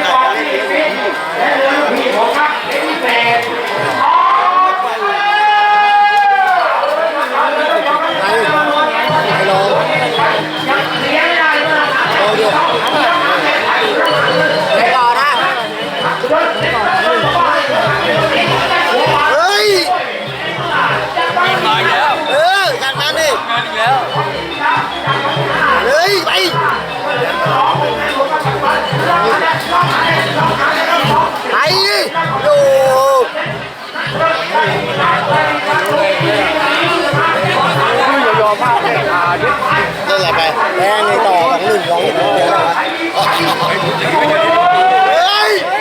การเล่นเทนนิสและเรือผีของพรรคเป็นพิเศษ นั่นแหละไปแพ้ในต่อของหนึ่งของหนึ่งเดียวเฮ้ยเฮ้ยได้ไงวะน่ะโอ้โหได้